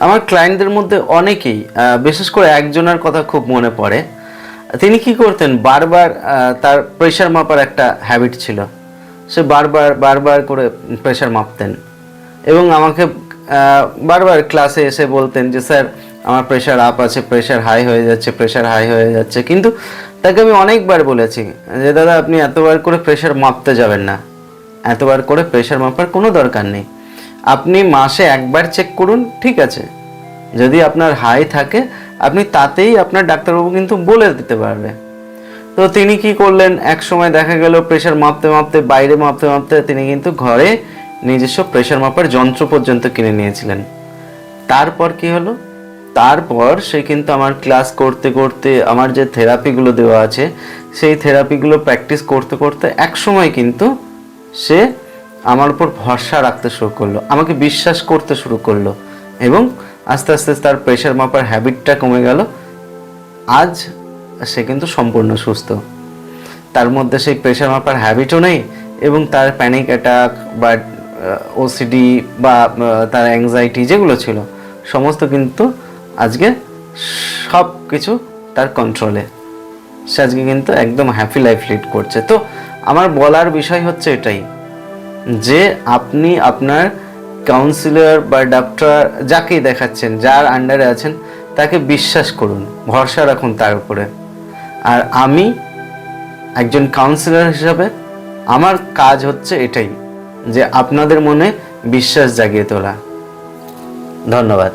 আমার ক্লায়েন্টদের মধ্যে অনেকেই বিশেষ করে একজনের কথা খুব মনে পড়ে। তিনি কি করতেন? বারবার তার প্রেশার মাপার একটা হ্যাবিট ছিল। সে বারবার বারবার করে প্রেশার মাপতেন। এবং আমাকে বারবার ক্লাসে এসে বলতেন যে, স্যার, আমার প্রেশার আপ আছে প্রেশার হাই হয়ে যাচ্ছে প্রেশার হাই হয়ে যাচ্ছে। কিন্তু তাকে আমি অনেকবার বলেছি যে, দাদা, আপনি এতবার করে প্রেশার মাপতে যাবেন না। এতবার করে প্রেশার মাপার কোনো দরকার নেই। আপনি মাসে একবার চেক করুন, ঠিক আছে। যদি আপনার হাই থাকে, আপনি তাতেই আপনার ডাক্তারবাবু কিন্তু বলে দিতে পারবে। তো তিনি কি করলেন? এক সময় দেখা গেল প্রেশার মাপতে মাপতে, বাইরে মাপতে মাপতে তিনি কিন্তু ঘরে নিজস্ব প্রেশার মাপার যন্ত্র পর্যন্ত কিনে নিয়েছিলেন। তারপর কি হলো? তারপর সে কিন্তু আমার ক্লাস করতে করতে, আমার যে থেরাপিগুলো দেওয়া আছে, সেই থেরাপিগুলো প্র্যাকটিস করতে করতে এক সময় কিন্তু সে আমার উপর ভরসা রাখতে শুরু করল, আমাকে বিশ্বাস করতে শুরু করল এবং আস্তে আস্তে তার প্রেশার মাপার হ্যাবিটটা কমে গেল। আজ সে কিন্তু সম্পূর্ণ সুস্থ। তার মধ্যে সেই প্রেশার মাপার হ্যাবিটও নেই এবং তার প্যানিক অ্যাটাক বা ওসিডি বা তার অ্যাংজাইটি যেগুলো ছিল, সমস্ত কিন্তু আজকে সব কিছু তার কন্ট্রোলে সে আজকে কিন্তু একদম হ্যাপি লাইফ লিড করছে। তো আমার বলার বিষয় হচ্ছে এটাই যে আপনি আপনার কাউন্সিলর বা ডাক্তার যাকেই দেখাচ্ছেন, যার আন্ডারে আছেন, তাকে বিশ্বাস করুন, ভরসা রাখুন তার উপরে। আর আমি একজন কাউন্সিলর হিসাবে আমার কাজ হচ্ছে এটাই, যে আপনাদের মনে বিশ্বাস জাগিয়ে তোলা। ধন্যবাদ।